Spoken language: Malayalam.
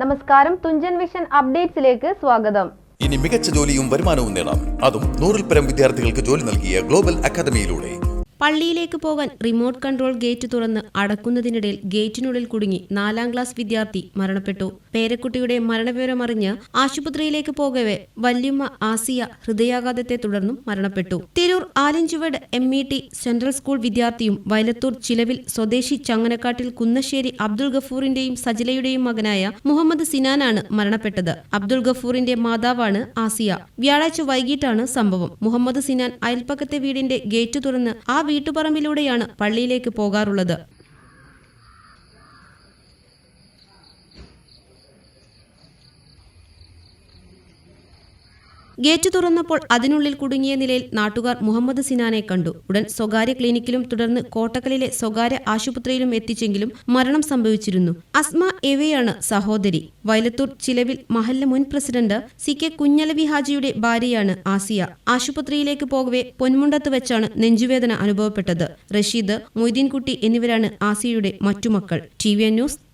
നമസ്കാരം തുഞ്ചൻ വിഷൻ അപ്ഡേറ്റ്സിലേക്ക് സ്വാഗതം. ഇനി മികച്ച ജോലിയും വരുമാനവും നേടാം. അതും നൂറിൽ പരം വിദ്യാർത്ഥികൾക്ക് ജോലി നൽകിയ ഗ്ലോബൽ അക്കാദമിയിലൂടെ. പള്ളിയിലേക്ക് പോകാൻ റിമോട്ട് കൺട്രോൾ ഗേറ്റ് തുറന്ന് അടക്കുന്നതിനിടയിൽ ഗേറ്റിനുള്ളിൽ കുടുങ്ങി നാലാം ക്ലാസ് വിദ്യാർത്ഥി മരണപ്പെട്ടു. പേരക്കുട്ടിയുടെ മരണവിവരമറിഞ്ഞ് ആശുപത്രിയിലേക്ക് പോകവെ വല്യമ്മ ആസിയ ഹൃദയാഘാതത്തെ തുടർന്നും മരണപ്പെട്ടു. Tirur Alanchuvadu M E T central school വിദ്യാർത്ഥിയും വയലത്തൂർ ചിലവിൽ സ്വദേശി ചങ്ങനക്കാട്ടിൽ കുന്നശ്ശേരി അബ്ദുൾ ഗഫൂറിന്റെയും സജിലയുടെയും മകനായ മുഹമ്മദ് സിനാനാണ് മരണപ്പെട്ടത്. അബ്ദുൾ ഗഫൂറിന്റെ മാതാവാണ് ആസിയ. വ്യാഴാഴ്ച വൈകിട്ടാണ് സംഭവം. മുഹമ്മദ് സിനാൻ അയൽപ്പക്കത്തെ വീടിന്റെ ഗേറ്റ് തുറന്ന് ആ വീട്ടുപറമ്പിലൂടെയാണ് പള്ളിയിലേക്ക് പോകാറുള്ളത് ഗേറ്റ് തുറന്നപ്പോൾ അതിനുള്ളിൽ കുടുങ്ങിയ നിലയിൽ നാട്ടുകാർ മുഹമ്മദ് സിനാനെ കണ്ടു. ഉടൻ സ്വകാര്യ ക്ലിനിക്കിലും തുടർന്ന് കോട്ടക്കലിലെ സ്വകാര്യ ആശുപത്രിയിലും എത്തിച്ചെങ്കിലും മരണം സംഭവിച്ചിരുന്നു. അസ്മ എവയാണ് സഹോദരി. വയലത്തൂർ ചിലവിൽ മഹല്ല മുൻ പ്രസിഡന്റ് സി കെ കുഞ്ഞലവി ഹാജിയുടെ ഭാര്യയാണ് ആസിയ. ആശുപത്രിയിലേക്ക് പോകവെ പൊന്മുണ്ടത്ത് വെച്ചാണ് നെഞ്ചുവേദന അനുഭവപ്പെട്ടത്. റഷീദ് മൊയ്തീൻകുട്ടി എന്നിവരാണ് ആസിയയുടെ മറ്റു മക്കൾ ടി വി ന്യൂസ്